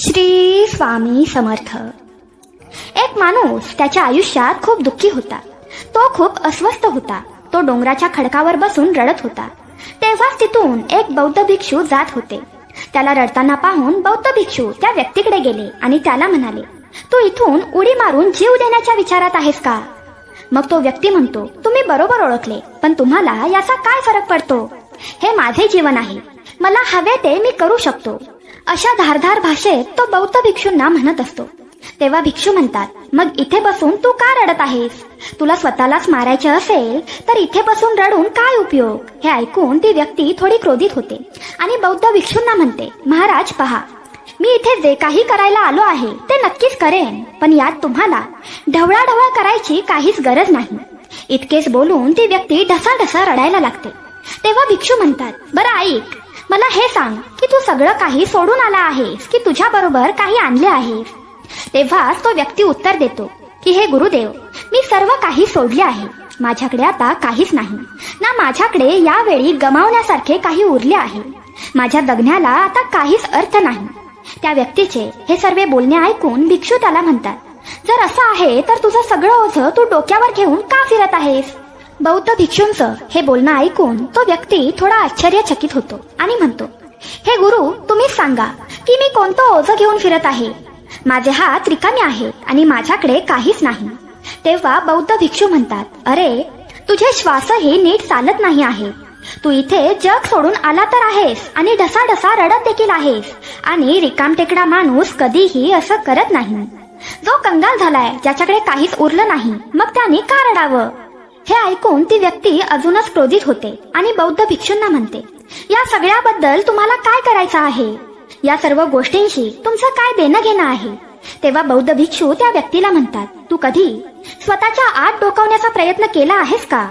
श्री स्वामी समर्थ. एक माणूस त्याच्या आयुष्यात खूप दुःखी होता. तो खूप अस्वस्थ होता. तो डोंगराच्या खडकावर बसून रडत होता. तेव्हाच तिथून एक बौद्ध भिक्षू जात होते. त्याला रडताना पाहून बौद्ध भिक्षू त्या व्यक्तीकडे गेले आणि त्याला म्हणाले तू इथून उडी मारून जीव देण्याच्या विचारात आहेस का? मग तो व्यक्ती म्हणतो तुम्ही बरोबर ओळखले पण तुम्हाला याचा काय फरक पडतो? हे माझे जीवन आहे. मला हवे ते मी करू शकतो. अशा धारधार भाषेत तो बौद्ध भिक्षूंना म्हणत असतो. तेव्हा भिक्षू म्हणतात मग इथे बसून तू का रडत आहेस? तुला स्वतःलाच मारायचे असेल तर इथे बसून रडून काय उपयोग? हे ऐकून ती व्यक्ती थोडी क्रोधित होते. आणि बौद्ध भिक्षूंना म्हणते महाराज पहा. मी इथे जे काही करायला आलो आहे ते नक्कीच करेन पण यात तुम्हाला ढवळाढवळ करायची काहीच गरज नाही. इतकेच बोलून ती व्यक्ती ढसाढसा रडायला लागते. तेव्हा भिक्षू म्हणतात बरं ऐक. मला हे सांग की तू सगळं काही सोडून आला आहेस की तुझ्या बरोबर काही आणले आहेस? तेव्हाच तो व्यक्ती उत्तर देतो की हे गुरुदेव मी सर्व काही सोडले आहे. माझ्याकडे आता काहीच नाही. ना माझ्याकडे यावेळी गमावण्यासारखे काही उरले आहे. माझ्या जगण्याला आता काहीच अर्थ नाही. त्या व्यक्तीचे हे सर्व बोलणे ऐकून भिक्षू त्याला म्हणतात जर असं आहे तर तुझं सगळं ओझं तू डोक्यावर घेऊन का फिरत आहेस? बौद्ध भिक्षूंचं हे बोलणं ऐकून तो व्यक्ती थोडा आश्चर्यचकित होतो आणि म्हणतो हे गुरु तुम्हीच सांगा की मी कोणतं ओझं घेऊन फिरत आहे? माझे हात रिकामे आहेत आणि माझ्याकडे काहीच नाही. तेव्हा बौद्ध भिक्षू म्हणतात अरे तुझे श्वासही नीट चालत नाही आहे. तू इथे जग सोडून आला तर आहेस आणि ढसाढसा रडत देखील आहेस आणि रिकामटेकडा माणूस कधीही असं करत नाही. जो कंगाल झालाय ज्याच्याकडे काहीच उरलं नाही मग त्याने का रडावं? हे ऐकून ती व्यक्ती अजूनच क्रोधित होते आणि बौद्ध भिक्षूंना म्हणते या सगळ्याबद्दल तुम्हाला काय करायचं आहे? या सर्व गोष्टींशी तुमचं काय देणं घेणं आहे? तेव्हा बौद्ध भिक्षू त्या व्यक्तीला म्हणतात तू कधी स्वतःच्या आत डोकावण्याचा प्रयत्न केला आहेस का?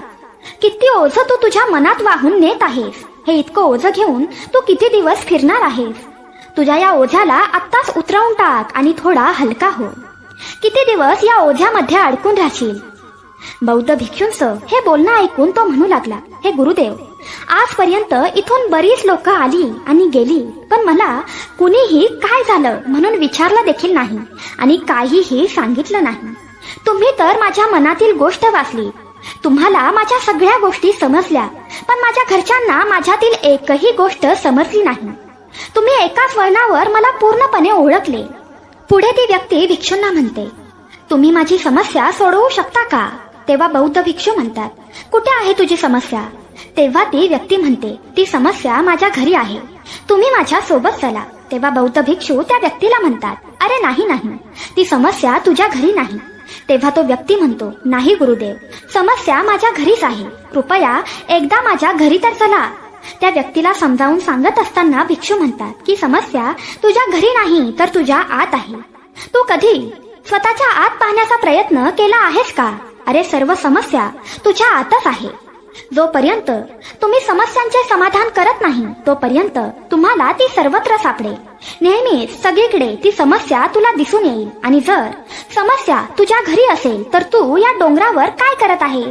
किती ओझ तू तुझ्या मनात वाहून नेत आहेस. हे इतकं ओझ घेऊन तू किती दिवस फिरणार आहेस? तुझ्या या ओझ्याला आत्ताच उतरवून टाक आणि थोडा हलका हो. किती दिवस या ओझ्यामध्ये अडकून राहशील? बौद्ध भिक्षूंच हे बोलणं ऐकून तो म्हणू लागला हे गुरुदेव आजपर्यंत इथून बरीच लोक आली आणि गेली पण मला कुणीही काय झालं म्हणून विचारलं देखील नाही आणि काहीही सांगितलं नाही. तुम्ही तर माझ्या मनातील गोष्ट वाचली. तुम्हाला माझ्या सगळ्या गोष्टी समजल्या पण माझ्या घरच्यांना माझ्यातील एकही गोष्ट समजली नाही. तुम्ही एकाच वळणावर मला पूर्णपणे ओळखले. पुढे ती व्यक्ती भिक्षूंना म्हणते तुम्ही माझी समस्या सोडवू शकता का? तेव्हा बौद्ध भिक्षू म्हणतात कुठे आहे तुझी समस्या? तेव्हा ती व्यक्ती म्हणते ती समस्या माझ्या घरी आहे. तुम्ही माझ्या सोबत चला. तेव्हा बौद्ध भिक्षू त्या व्यक्तीला म्हणतात अरे नाही नाही. ती समस्या तुझ्या घरी नाही. तेव्हा तो व्यक्ती म्हणतो नाही गुरुदेव. समस्या माझ्या घरीच आहे. कृपया एकदा माझ्या घरी तर चला. त्या व्यक्तीला समजावून सांगत असताना भिक्षू म्हणतात की समस्या तुझ्या घरी नाही तर तुझ्या आत आहे. तू कधी स्वतःच्या आत पाहण्याचा प्रयत्न केला आहेस का? अरे सर्व समस्या तुझ्या आतच आहे. जोपर्यंत तुम्ही समस्यांचे समाधान करत नाही तोपर्यंत तुम्हाला ती सर्वत्र सापडेल. नेहमीच सगळीकडे ती समस्या तुला दिसून येईल. आणि जर समस्या तुझ्या घरी असेल तर तू या डोंगरावर काय करत आहे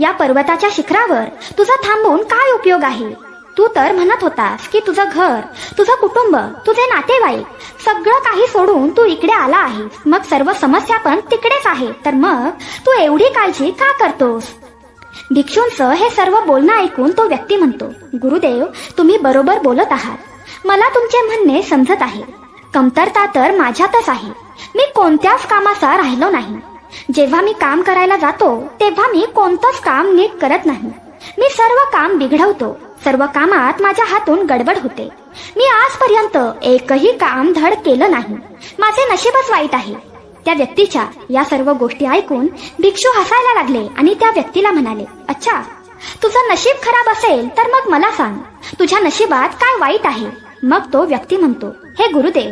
या पर्वताच्या शिखरावर तुझा थांबून काय उपयोग आहे? तू तर म्हणत होतास की तुझं घर तुझं कुटुंब तुझे नातेवाईक सगळं काही सोडून तू इकडे आला आहेस. मग सर्व समस्या पण तिकडेच आहे. तर मग तू एवढी काळजी का करतोस? भिक्षूंचं हे सर्व बोलणं ऐकून तो व्यक्ती म्हणतो गुरुदेव तुम्ही बरोबर बोलत आहात. मला तुमचे म्हणणे समजत आहे. कमतरता तर माझ्यातच आहे. मी कोणत्याच कामाचा राहिलो नाही. जेव्हा मी काम करायला जातो तेव्हा मी कोणतंच काम नीट करत नाही. मी सर्व काम बिघडवतो. सर्व कामात माझ्या हातून गडबड होते. मी आजपर्यंत एकही काम धड केलं नाही. माझे नशीबच वाईट आहे. त्या व्यक्तीच्या या सर्व गोष्टी ऐकून भिक्षू हसायला लागले आणि त्या व्यक्तीला म्हणाले अच्छा तुझं नशीब खराब असेल तर मग मला सांग तुझ्या नशिबात काय वाईट आहे? मग तो व्यक्ती म्हणतो हे गुरुदेव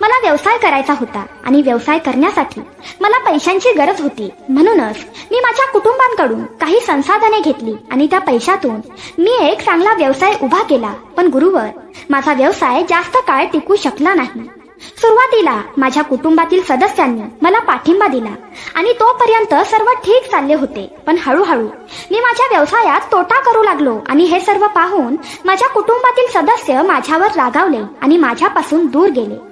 मला व्यवसाय करायचा होता आणि व्यवसाय करण्यासाठी मला पैशांची गरज होती. म्हणूनच मी माझ्या कुटुंबांकडून काही संसाधने घेतली आणि त्या पैशातून मी एक चांगला व्यवसाय उभा केला. पण गुरुवर माझा व्यवसाय जास्त काळ टिकू शकला नाही. सुरुवातीला माझ्या कुटुंबातील सदस्यांनी मला पाठिंबा दिला आणि तोपर्यंत सर्व ठीक चालले होते. पण हळूहळू मी माझ्या व्यवसायात तोटा करू लागलो आणि हे सर्व पाहून माझ्या कुटुंबातील सदस्य माझ्यावर रागावले आणि माझ्यापासून दूर गेले.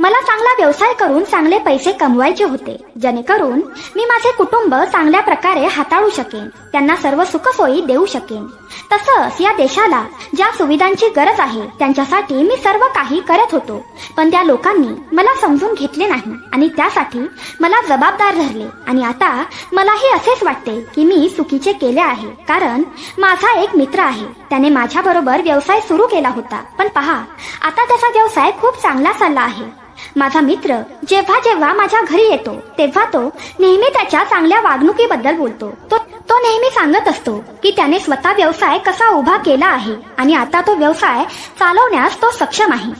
मला चांगला व्यवसाय करून चांगले पैसे कमवायचे होते. जेणेकरून मी माझे कुटुंब चांगल्या प्रकारे हाताळू शकेन. त्यांना सर्व सुखसोयी देऊ शकेन. तसंच या देशाला ज्या सुविधांची गरज आहे त्यांच्यासाठी मी सर्व काही करत होतो. पण त्या लोकांनी मला समजून घेतले नाही आणि त्यासाठी मला जबाबदार धरले. आणि आता मलाही असेच वाटते की मी चुकीचे केले आहे. कारण माझा एक मित्र आहे. त्याने माझ्या बरोबर व्यवसाय सुरू केला होता. पण पहा आता त्याचा व्यवसाय खूप चांगला चालला आहे. माझा मित्र जेव्हा जेव्हा माझ्या घरी येतो तेव्हा तो नेहमी त्याच्या चांगल्या वागणुकीबद्दल बोलतो. तो तो नेहमी सांगत असतो की त्याने स्वतः व्यवसाय कसा उभा केला आहे आणि आता तो व्यवसाय चालवण्यास तो सक्षम आहे.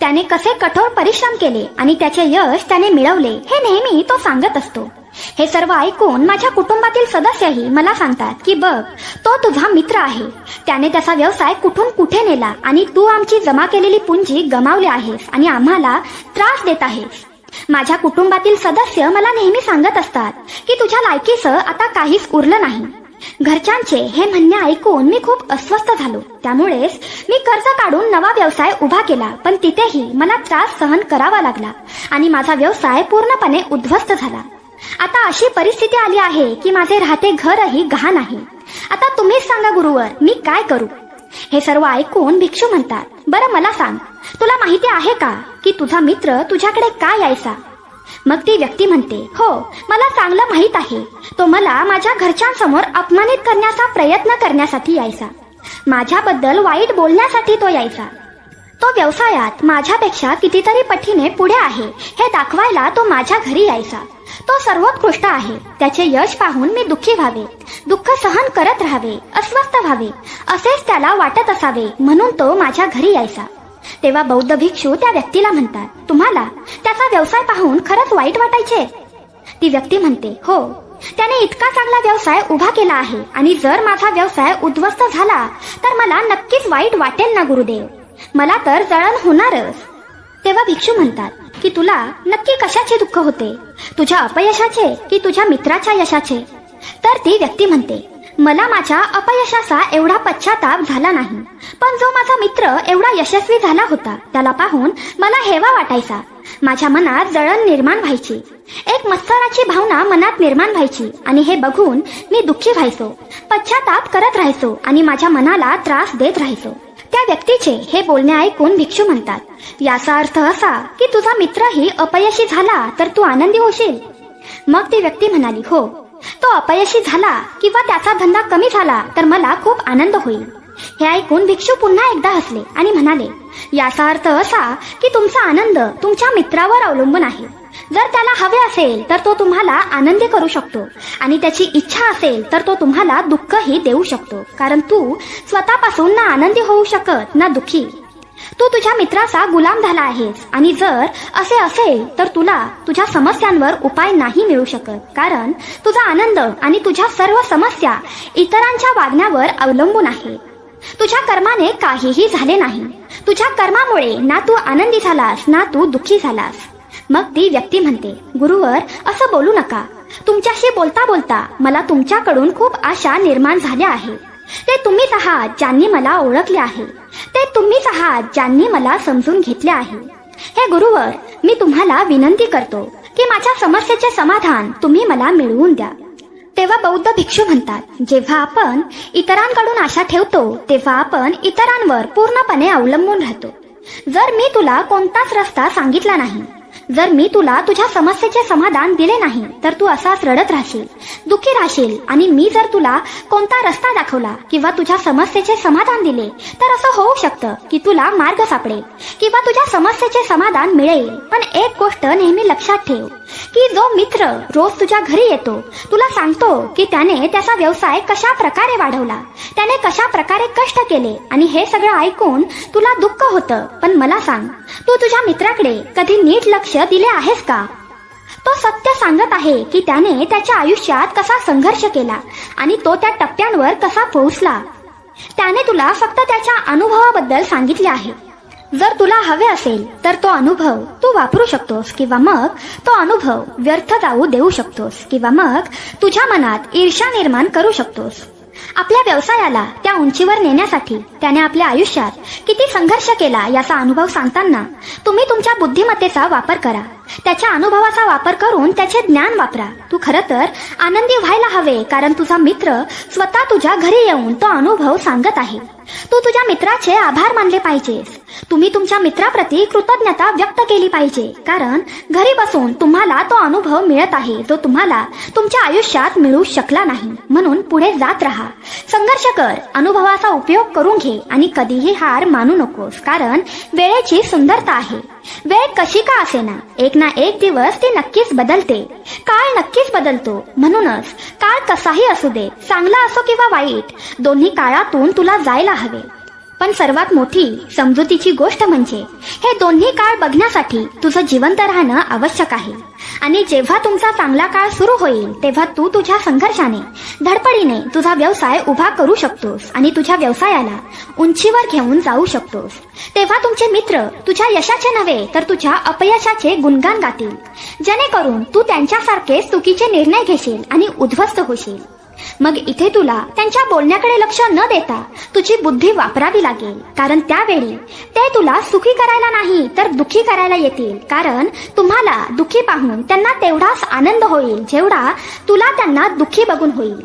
त्याने कसे कठोर परिश्रम केले आणि त्याचे यश त्याने मिळवले हे नेहमी तो सांगत असतो. हे सर्व ऐकून माझ्या कुटुंबातील सदस्यही मला सांगतात की बघ तो तुझा मित्र आहे. त्याने त्याचा व्यवसाय कुठून कुठे नेला आणि तू आमची जमा केलेली पुंजी गमावली आहेस आणि आम्हाला त्रास देत आहेस. माझ्या कुटुंबातील सदस्य मला नेहमी सांगत असतात की तुझ्या लायकीचं आता काहीच उरलं नाही. घरच्यांचे हे म्हणणे ऐकून मी खूप अस्वस्थ झालो. त्यामुळेच मी कर्ज काढून नवा व्यवसाय उभा केला पण तिथेही मला त्रास सहन करावा लागला आणि माझा व्यवसाय पूर्णपणे उद्ध्वस्त झाला. आता अशी परिस्थिती आली आहे की माझे राहते घरही गहाण आहे. आता तुम्हीच सांगा गुरुवर मी काय करू? हे सर्व ऐकून भिक्षू म्हणतात बरं मला सांग तुला माहिती आहे का की तुझा मित्र तुझ्याकडे काय यायचा? मग ती व्यक्ती म्हणते हो मला चांगलं माहीत आहे. तो मला माझ्या घरच्यांसमोर अपमानित करण्याचा प्रयत्न करण्यासाठी यायचा. माझ्याबद्दल वाईट बोलण्यासाठी तो यायचा. तो व्यवसायात माझ्यापेक्षा कितीतरी पटीने पुढे आहे. हे दाखवायला तो माझ्या घरी यायचा. तो सर्वोत्कृष्ट आहे. त्याचे यश पाहून मी दुःखी व्हावे. दुःख सहन करत राहावे. अस्वस्थ व्हावे. असेच त्याला वाटत असावे म्हणून तो माझ्या घरी यायचा. तेव्हा बौद्ध भिक्षू त्या व्यक्तीला म्हणतात तुम्हाला त्याचा व्यवसाय पाहून खरंच वाईट वाटायचे? ती व्यक्ती म्हणते हो. त्याने इतका चांगला व्यवसाय उभा केला आहे आणि जर माझा व्यवसाय उद्ध्वस्त झाला तर मला नक्कीच वाईट वाटेल ना गुरुदेव. मला तर जळण होणारच. तेव्हा भिक्षू म्हणतात की तुला नक्की कशाचे दुःख होते? तुझ्या अपयशाचे की तुझ्या मित्राच्या यशाचे? तर ती व्यक्ती म्हणते मला माझ्या अपयशाचा एवढा पश्चाताप झाला नाही पण जो माझा मित्र एवढा यशस्वी झाला होता त्याला पाहून मला हेवा वाटायचा. माझ्या मनात जळण निर्माण व्हायची. एक मत्सराची भावना मनात निर्माण व्हायची आणि हे बघून मी दुःखी व्हायचो पश्चाताप करत राहायचो आणि माझ्या मनाला त्रास देत राहायचो. त्या व्यक्तीचे हे बोलणे ऐकून भिक्षू म्हणतात याचा अर्थ असा की तुझा मित्रही अपयशी झाला तर तू आनंदी होशील. मग ती व्यक्ती म्हणाली हो तो अपयशी झाला किंवा त्याचा धंदा कमी झाला तर मला खूप आनंद होईल. हे ऐकून भिक्षू पुन्हा एकदा हसले आणि म्हणाले याचा अर्थ असा की तुमचा आनंद तुमच्या मित्रावर अवलंबून आहे. जर त्याला हवे असेल तर तो तुम्हाला आनंदी करू शकतो. आणि त्याची इच्छा असेल तर तो तुम्हाला दुःखही देऊ शकतो. कारण तू स्वतःपासून ना आनंदी होऊ शकत ना दुःखी. तू तुझ्या मित्राचा गुलाम झाला आहेस. आणि जर असे असेल तर तुला तुझ्या समस्यांवर उपाय नाही मिळू शकत. कारण तुझा आनंद आणि तुझ्या सर्व समस्या इतरांच्या वागण्यावर अवलंबून आहे. तुझ्या कर्माने काहीही झाले नाही. तुझ्या कर्मामुळे ना तू आनंदी झालास ना तू दुःखी झालास. मग ती व्यक्ती म्हणते गुरुवर असं बोलू नका. तुमच्याशी बोलता बोलता मला तुमच्याकडून खूप आशा निर्माण झाल्या आहे. ते तुम्हीच आहात ज्यांनी मला ओळखले आहे. ते तुम्हीच आहात ज्यांनी मला समजून घेतले आहे. हे गुरुवर मी तुम्हाला विनंती करतो की माझ्या समस्येचे समाधान तुम्ही मला मिळवून द्या. तेव्हा बौद्ध भिक्षू म्हणतात जेव्हा आपण इतरांकडून आशा ठेवतो तेव्हा आपण इतरांवर पूर्णपणे अवलंबून राहतो. जर मी तुला कोणताच रस्ता सांगितला नाही जर मी तुला तुझ्या समस्येचे समाधान दिले नाही तर तू असाच रडत राहशील दुःखी राहशील. आणि मी जर तुला कोणता रस्ता दाखवला किंवा तुझ्या समस्येचे समाधान दिले तर असं होऊ शकतं की तुला मार्ग सापडेल किंवा तुझ्या समस्येचे समाधान मिळेल. पण एक गोष्ट नेहमी लक्षात ठेव की जो मित्र रोज तुझ्या घरी येतो तुला सांगतो की त्याने त्याचा व्यवसाय कशा प्रकारे वाढवला त्याने कशा प्रकारे कष्ट केले. आणि हे सगळं ऐकून तुला दुःख होतं. पण मला सांग तू तुझ्या मित्राकडे कधी नीट लक्ष दिले आहेस का? तो सत्य सांगत आहे की त्याने त्याच्या आयुष्यात कसा संघर्ष केला आणि तो त्या टप्प्यांवर कसा पोहोचला. त्याने तुला फक्त त्याच्या अनुभवाबद्दल सांगितले आहे. जर तुला हवे असेल तर तो अनुभव तू वापरू शकतोस किंवा मग तो अनुभव व्यर्थ जाऊ देऊ शकतोस किंवा मग तुझ्या मनात ईर्षा निर्माण करू शकतोस. आपल्या व्यवसायाला त्या उंचीवर नेण्यासाठी त्याने आपल्या आयुष्यात किती संघर्ष केला याचा अनुभव सांगताना तुम्ही तुमच्या बुद्धिमत्तेचा वापर करा. त्याच्या अनुभवाचा वापर करून त्याचे ज्ञान वापरा. तू खरं तर आनंदी व्हायला हवे कारण तुझा मित्र स्वतः तुझ्या घरी येऊन तो अनुभव सांगत आहे. तू तुझ्या मित्राचे आभार मानले पाहिजेस. तुम्ही तुमच्या मित्राप्रती कृतज्ञता व्यक्त केली पाहिजे कारण घरी बसून तुम्हाला तो अनुभव मिळत आहे जो तुम्हाला तुमच्या आयुष्यात मिळू शकला नाही. म्हणून पुढे जात राहा. संघर्ष कर अनुभवाचा उपयोग करून घे आणि कधीही हार मानू नकोस कारण वेळेची सुंदरता आहे. वेळ कशी का असेना? एक ना एक दिवस ती नक्कीच बदलते. काळ नक्कीच बदलतो. म्हणूनच काळ कसाही असू दे चांगला असो किंवा वाईट दोन्ही काळातून तुला जायला हवे. पण सर्वात मोठी समजुतीची गोष्ट म्हणजे हे दोन्ही काळ बघण्यासाठी तुझं जिवंत राहणं आवश्यक आहे. आणि जेव्हा तुमचा चांगला काळ सुरू होईल तेव्हा तू तुझ्या संघर्षाने धडपडीने तुझा व्यवसाय उभा करू शकतोस आणि तुझ्या व्यवसायाला उंचीवर घेऊन जाऊ शकतोस. तेव्हा तुमचे मित्र तुझ्या यशाचे नव्हे तर तुझ्या अपयशाचे गुणगान गातील. जेणेकरून तू त्यांच्यासारखे चुकीचे निर्णय घेशील आणि उद्ध्वस्त होशील. मग इथे तुला त्यांच्या बोलण्याकडे लक्ष न देता तुझी बुद्धी वापरावी लागेल. कारण त्यावेळी ते तुला सुखी करायला नाही तर दुखी करायला येतील. कारण तुम्हाला दुखी पाहून त्यांना तेवढाच आनंद होईल जेवढा तुला त्यांना दुखी बघून होईल.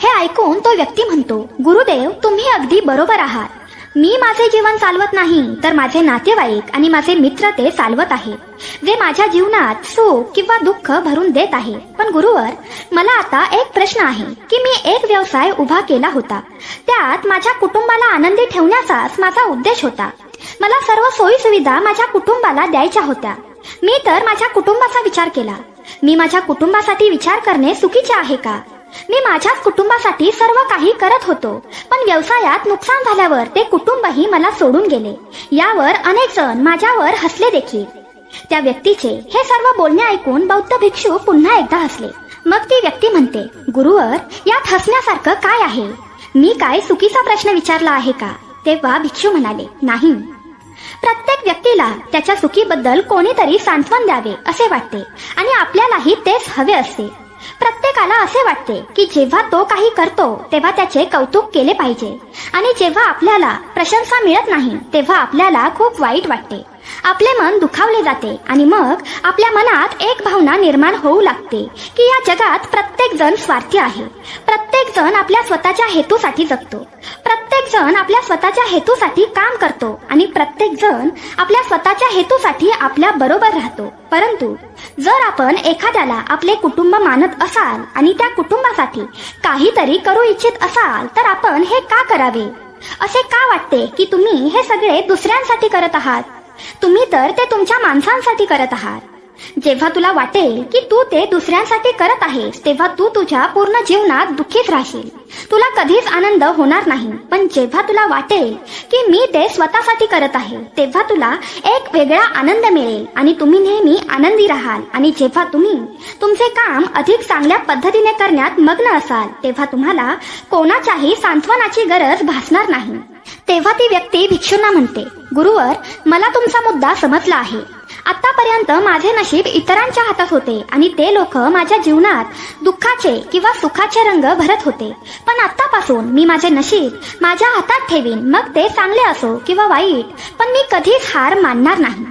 हे ऐकून तो व्यक्ती म्हणतो गुरुदेव तुम्ही अगदी बरोबर आहात. मी माझे जीवन चालवत नाही तर माझे नातेवाईक आणि माझे मित्र ते चालवत आहेत जे माझ्या जीवनात सुख किंवा दुःख भरून देत आहे. पण गुरुवर मला आता एक प्रश्न आहे की मी एक व्यवसाय उभा केला होता. त्यात माझ्या कुटुंबाला आनंदी ठेवण्याचाच माझा उद्देश होता. मला सर्व सोयी सुविधा माझ्या कुटुंबाला द्यायच्या होत्या. मी तर माझ्या कुटुंबाचा विचार केला. मी माझ्या कुटुंबासाठी विचार करणे चुकीचे आहे का? मी माझ्याच कुटुंबासाठी सर्व काही करत होतो. पण व्यवसायात नुकसान झाल्यावर ते कुटुंबही मला सोडून गेले. यावर अनेक जण माझ्यावर हसले देखील. त्या व्यक्तीचे हे सर्व बोलणे ऐकून बौद्ध भिक्षू पुन्हा एकदा हसले. मग ती व्यक्ती म्हणते गुरुवर यात हसण्यासारखं काय आहे? मी काय चुकीचा प्रश्न विचारला आहे का? तेव्हा भिक्षू म्हणाले नाही. प्रत्येक व्यक्तीला त्याच्या चुकीबद्दल कोणीतरी सांत्वन द्यावे असे वाटते आणि आपल्यालाही तेच हवे असते. प्रत्येकाला असे वाटते की जेव्हा तो काही करतो तेव्हा त्याचे कौतुक केले पाहिजे. आणि जेव्हा आपल्याला प्रशंसा मिळत नाही तेव्हा आपल्याला खूप वाईट वाटते. आपले मन दुखावले जाते आणि मग आपल्या मनात एक भावना निर्माण होऊ लागते की या जगात प्रत्येक जण स्वार्थी आहे. प्रत्येक जण आपल्या स्वतःच्या हेतूसाठी जगतो. प्रत्येक जण आपल्या स्वतःच्या हेतूसाठी काम करतो आणि प्रत्येक जण आपल्या स्वतःच्या हेतूसाठी आपल्या बरोबर राहतो. परंतु जर आपण एखाद्याला आपले कुटुंब मानत असाल आणि त्या कुटुंबासाठी काहीतरी करू इच्छित असाल तर आपण हे का करावे? असे का वाटते की तुम्ही हे सगळे दुसऱ्यांसाठी करत आहात? तुम्ही तर ते तुमच्या माणसांसाठी करत आहात. जेव्हा तुला वाटेल की तू ते दुसऱ्यांसाठी करत आहेस तेव्हा तू तुझ्या पूर्ण जीवनात दुःखीच राहशील. तुला कधीच आनंद होणार नाही पण जेव्हा तुला वाटेल की मी ते स्वतःसाठी करत आहे तेव्हा तुला एक वेगळा आनंद मिळेल आणि तुम्ही नेहमी आनंदी राहाल. आणि जेव्हा तुम्ही तुमचे काम अधिक चांगल्या पद्धतीने करण्यात मग्न असाल तेव्हा तुम्हाला कोणाच्याही सांत्वनाची गरज भासणार नाही. तेव्हा ती व्यक्ती भिक्षूंना म्हणते गुरुवर मला तुमचा मुद्दा समजला आहे. आतापर्यंत माझे नशीब इतरांच्या हातात होते आणि ते लोक माझ्या जीवनात दुःखाचे किंवा सुखाचे रंग भरत होते. पण आतापासून मी माझे नशीब माझ्या हातात ठेवीन मग ते चांगले असो किंवा वाईट पण मी कधीच हार मानणार नाही.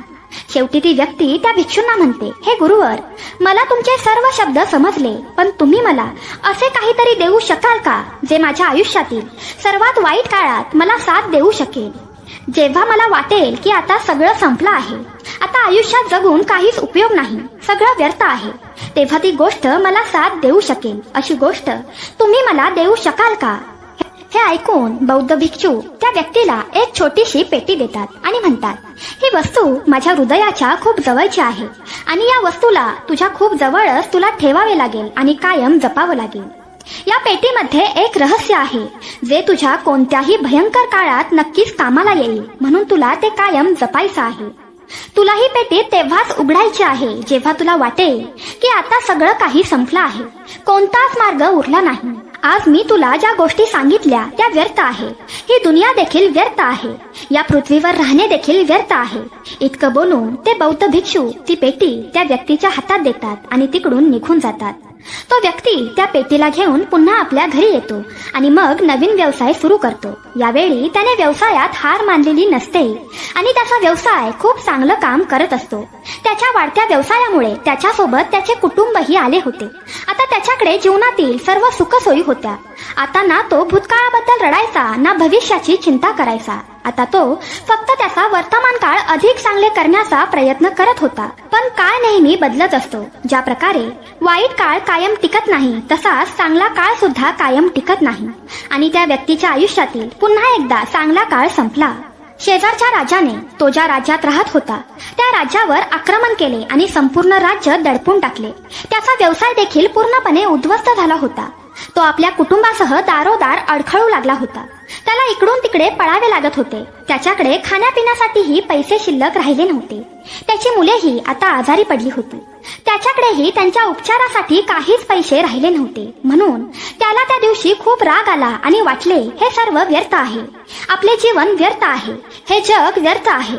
शेवटी ती व्यक्ती त्या भिक्षूंना म्हणते हे गुरुवर मला तुमचे सर्व शब्द समजले पण तुम्ही मला असे काहीतरी देऊ शकाल का जे माझ्या आयुष्यातील सर्वात वाईट काळात मला साथ देऊ शकेल? जेव्हा मला वाटेल की आता सगळं संपलं आहे आता आयुष्यात जगून काहीच उपयोग नाही सगळं व्यर्थ आहे तेव्हा ती गोष्ट मला साथ देऊ शकेल अशी गोष्ट तुम्ही मला देऊ शकाल का? हे ऐकून बौद्ध भिक्षू त्या व्यक्तीला एक छोटीशी पेटी देतात आणि म्हणतात ही वस्तू माझ्या हृदयाच्या खूप जवळची आहे आणि या वस्तूला तुझ्या खूप जवळच तुला ठेवावे लागेल आणि कायम जपावं लागेल. या पेटीमध्ये एक रहस्य आहे जे तुझ्या कोणत्याही भयंकर काळात नक्कीच कामाला येईल म्हणून तुला ते कायम जपायचं आहे. तुला ही पेटी तेव्हाच उघडायची आहे जेव्हा तुला वाटेल की आता सगळं काही संपलं आहे. कोणताच मार्ग उरला नाही. आज मी तुला ज्या गोष्टी सांगितल्या त्या व्यर्थ आहे. ही दुनिया देखील व्यर्थ आहे. या पृथ्वीवर राहणे देखील व्यर्थ आहे. इतकं बोलून ते बौद्ध भिक्षू ती पेटी त्या व्यक्तीच्या हातात देतात आणि तिकडून निघून जातात. तो व्यक्ती त्या पेटीला घेऊन पुन्हा आपल्या घरी येतो आणि मग नवीन व्यवसाय सुरू करतो. यावेळी त्याने व्यवसायात हार मानलेली नसते आणि त्याचा व्यवसाय खूप चांगलं काम करत असतो. त्याच्या वाढत्या व्यवसायामुळे त्याच्यासोबत त्याचे कुटुंबही आले होते. आता त्याच्याकडे जीवनातील सर्व सुखसोयी होत्या. आता ना तो भूतकाळाबद्दल रडायचा ना भविष्याची चिंता करायचा. आता तो फक्त त्याचा वर्तमान काळ अधिक चांगले करण्याचा प्रयत्न करत होता. पण काळ नेहमी बदलत असतो. ज्या प्रकारे वाईट काळ कायम टिकत नाही तसाच चांगला काळ सुद्धा कायम टिकत नाही. आणि त्या व्यक्तीच्या आयुष्यातील पुन्हा एकदा चांगला काळ संपला. शेजारच्या राजाने तो ज्या राज्यात राहत होता त्या राज्यावर आक्रमण केले आणि संपूर्ण राज्य दडपून टाकले. त्याचा व्यवसाय देखील पूर्णपणे उद्ध्वस्त झाला होता. तो आपल्या कुटुंबासह दारोदार अडखळू लागला होता. त्याला इकडून तिकडे पळावे लागत होते. त्याच्याकडे खाण्यापिण्यासाठीही पैसे शिल्लक राहिले नव्हते. त्याची मुलेही आता आजारी पडली होती. त्याच्याकडेही त्यांच्या उपचारासाठी काहीच पैसे राहिले नव्हते. म्हणून त्याला त्या दिवशी खूप राग आला आणि वाटले हे सर्व व्यर्थ आहे. आपले जीवन व्यर्थ आहे. हे जग व्यर्थ आहे.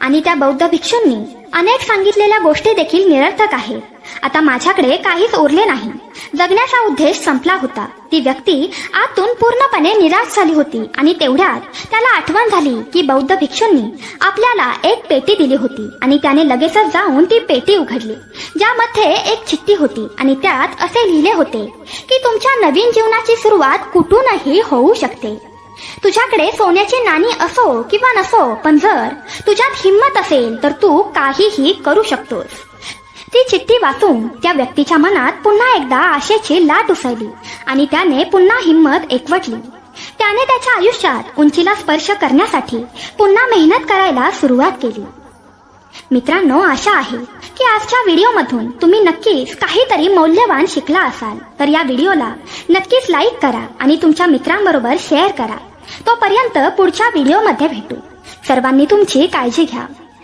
आणि त्या बौद्ध भिक्षूंनी अनेक सांगितलेल्या गोष्टी देखील निरर्थक आहेत. आता माझ्याकडे काहीच उरले नाही. जगण्याचा उद्देश संपला होता. ती व्यक्ती आतून पूर्णपणे निराश झाली होती आणि तेवढ्यात त्याला आठवण झाली की बौद्ध भिक्षूंनी आपल्याला एक पेटी दिली होती आणि त्याने लगेचच जाऊन ती पेटी उघडली ज्यामध्ये एक चिठ्ठी होती आणि त्यात असे लिहिले होते की तुमच्या नवीन जीवनाची सुरुवात कुठूनही होऊ शकते. तुझ्याकडे सोन्याची नाणी असो किंवा नसो पण जर तुझ्यात हिंमत असेल तर तू काहीही करू शकतोस. ती चिठ्ठी वाचून त्या व्यक्तीच्या मनात पुन्हा एकदा आशेची लाट उसळली आणि त्याने पुन्हा हिंमत एकवटली. त्याने त्याच्या आयुष्यात उंचीला स्पर्श करण्यासाठी पुन्हा मेहनत करायला सुरुवात केली. मित्रांनो आशा आहे की आजच्या व्हिडिओमधून तुम्ही नक्कीच काहीतरी मौल्यवान शिकला असाल. तर या व्हिडिओला नक्कीच लाईक करा आणि तुमच्या मित्रांबरोबर शेअर करा. तोपर्यंत पुढच्या व्हिडिओमध्ये भेटू. सर्वांनी तुमची काळजी घ्या.